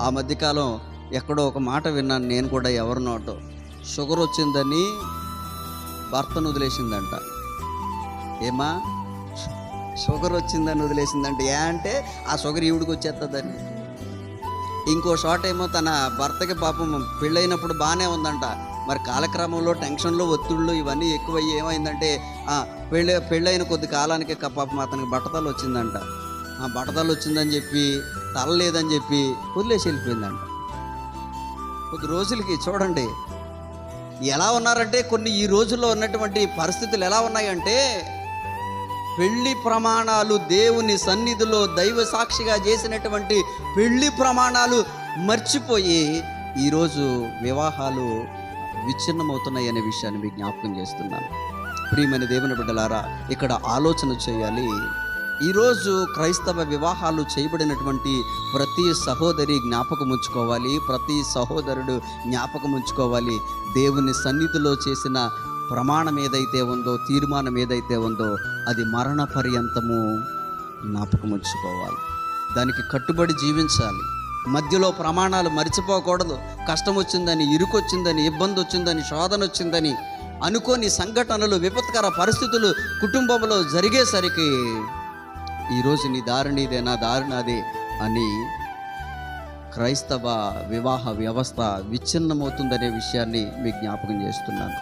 ఆ మధ్యకాలం ఎక్కడో ఒక మాట విన్నాను నేను కూడా ఎవరి నోటో షుగర్ వచ్చిందని భర్తను వదిలేసిందంట. ఏమా? షుగర్ వచ్చిందని వదిలేసిందంట. ఏ అంటే ఆ షుగర్ ఈవిడికి వచ్చేస్తుందని ఇంకో షాట్ ఏమో తన భర్తకి పాపం పెళ్ళైనప్పుడు బాగానే ఉందంట. మరి కాలక్రమంలో టెన్షన్లు ఒత్తిళ్ళు ఇవన్నీ ఎక్కువయ్యి ఏమైందంటే పెళ్ళి పెళ్ళైన కొద్ది కాలానికి క- పాపం అతనికి బట్టతలు వచ్చిందంట ఆ బట్టతలు వచ్చిందని చెప్పి తరలేదని చెప్పి వదిలేసి వెళ్ళిపోయిందంట. కొద్ది రోజులకి చూడండి ఎలా ఉన్నారంటే కొన్ని ఈ రోజుల్లో ఉన్నటువంటి పరిస్థితులు ఎలా ఉన్నాయంటే పెళ్ళి ప్రమాణాలు దేవుని సన్నిధిలో దైవ సాక్షిగా చేసినటువంటి పెళ్ళి ప్రమాణాలు మర్చిపోయి ఈరోజు వివాహాలు విచ్ఛిన్నమవుతున్నాయి అనే విషయాన్ని మీకు జ్ఞాపకం చేస్తున్నాను. ప్రియమైన దేవుని బిడ్డలారా ఇక్కడ ఆలోచన చేయాలి. ఈరోజు క్రైస్తవ వివాహాలు చేయబడినటువంటి ప్రతి సహోదరి జ్ఞాపకం ఉంచుకోవాలి. ప్రతి సహోదరుడు జ్ఞాపకం ఉంచుకోవాలి. దేవుని సన్నిధిలో చేసిన ప్రమాణం ఏదైతే ఉందో తీర్మానం ఏదైతే ఉందో అది మరణ పర్యంతము జ్ఞాపకం ఉంచుకోవాలి. దానికి కట్టుబడి జీవించాలి. మధ్యలో ప్రమాణాలు మర్చిపోకూడదు. కష్టం వచ్చిందని ఇరుకొచ్చిందని ఇబ్బంది వచ్చిందని శోధన వచ్చిందని అనుకోని సంఘటనలు విపత్కర పరిస్థితులు కుటుంబంలో జరిగేసరికి ఈరోజు నీ దారి నీదే నా దారి నాదే అని క్రైస్తవ వివాహ వ్యవస్థ విచ్ఛిన్నమవుతుందనే విషయాన్ని మీకు జ్ఞాపకం చేస్తున్నాను.